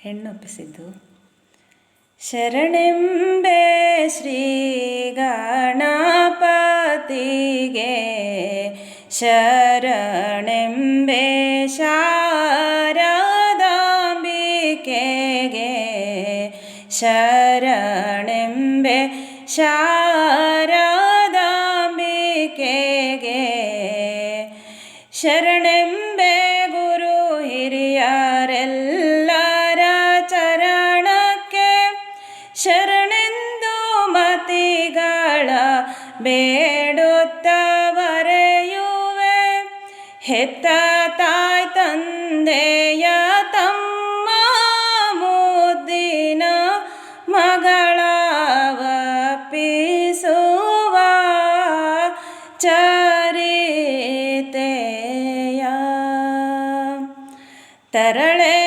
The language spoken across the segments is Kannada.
ಹೆಣ್ಣೊಪ್ಪಿಸಿದ್ದು ಶರಣೆಂಬೆ ಶ್ರೀ ಗಣಪತಿಗೆ ಶರಣೆಂಬೆ ಶಾರದಾಂಬಿಕೆಗೆ ಶರಣೆಂಬೆ ಶಾರದಾಂಬಿಕೆಗೆ ಶರಣೆಂಬೆ ಗುರು ಹಿರಿಯರೆಲ್ಲರ ಬೇಡುತ್ತ ಹೆತ್ತ ತಾಯ್ ತಂದೆಯ ತಮ್ಮ ಮುದ್ದಿನ ಮಗಳವಪ್ಪಿಸುವ ಚರಿತೆಯ. ತರಳೆಗೆ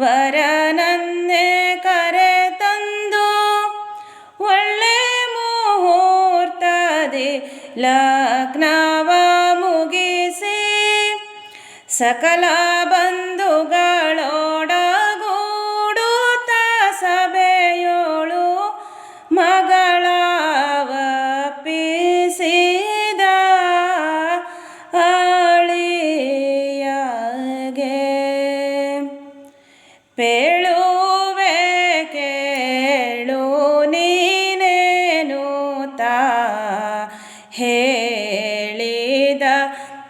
ವರನನ್ನೇ ಕರೆ ತಂದು ಒಳ್ಳೆ ಮುಹೂರ್ತದೆ. ಲಗ್ನವ ಮುಗಿಸಿ ಸಕಲ ಬಂಧುಗಳೊಡಗೂಡುತ್ತ ಸಭೆಯೋಳು ಮಗಳವಪ್ಪಿಸಿದ ಪೇಳುವೆ ಕೇಳು ನೀನೇನು ತಾ? ಹೇಳಿದ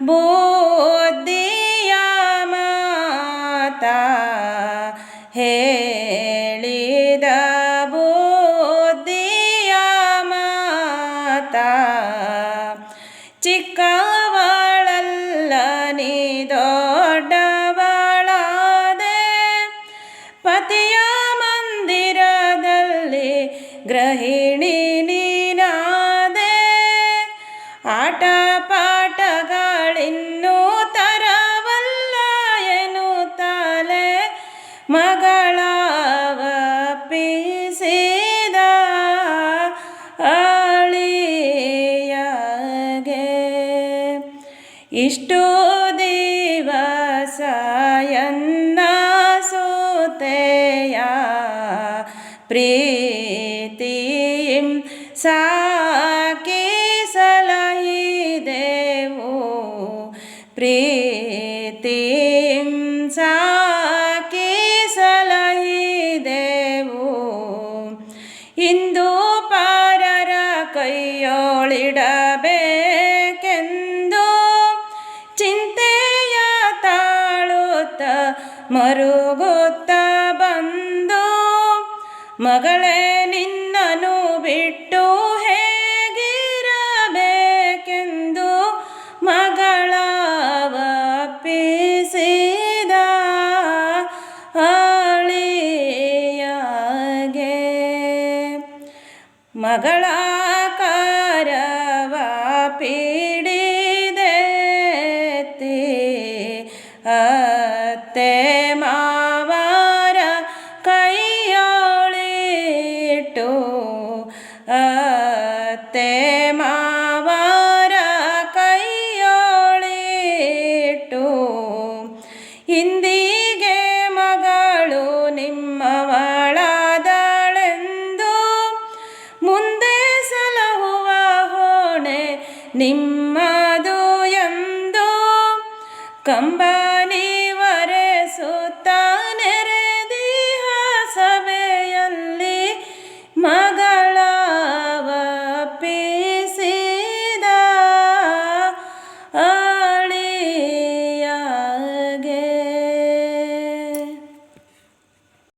ಬುದ್ಧಿಯ ಮಾತಾ? ಹೇಳಿದ ಗೃಹಿಣಿ ನೀನಾದೆ ಆಟ ಪಾಠಗಳಿನ್ನೂ ತರವಲ್ಲ ಎನ್ನುತ್ತಲೇ ಮಗಳವಪ್ಪಿಸಿದ ಅಳಿಯಗೆ. ಇಷ್ಟು ದಿವಸಯನ್ನ ಸೋತೆಯ ಪ್ರೀತಿಂ ಪ್ರೀತಿಂ ಸಾಕಿ ಸಲಹಿದೆವು. ಇಂದು ಪಾರರ ಕೈಯೊಳಿಡಬೇಕೆಂದು ಚಿಂತೆಯ ತಾಳುತ್ತ ಮರುಗುತ್ತ ಬಂದು ಮಗಳೇ ನಿನ್ನನು ಬಿಟ್ಟು ಮಗಳ ಕರವ ಪಿಡಿದೆತ್ತಿ ಅತ್ತೆ ಮಾವರ ಕೈಯೊಳಿಟ್ಟು ಅತ್ತೆ ಮಾವರ ಕೈಯೊಳಿಟ್ಟು ಇಂದಿಗೆ ನಿಮ್ಮದು ಎಂದೋ ಕಂಬ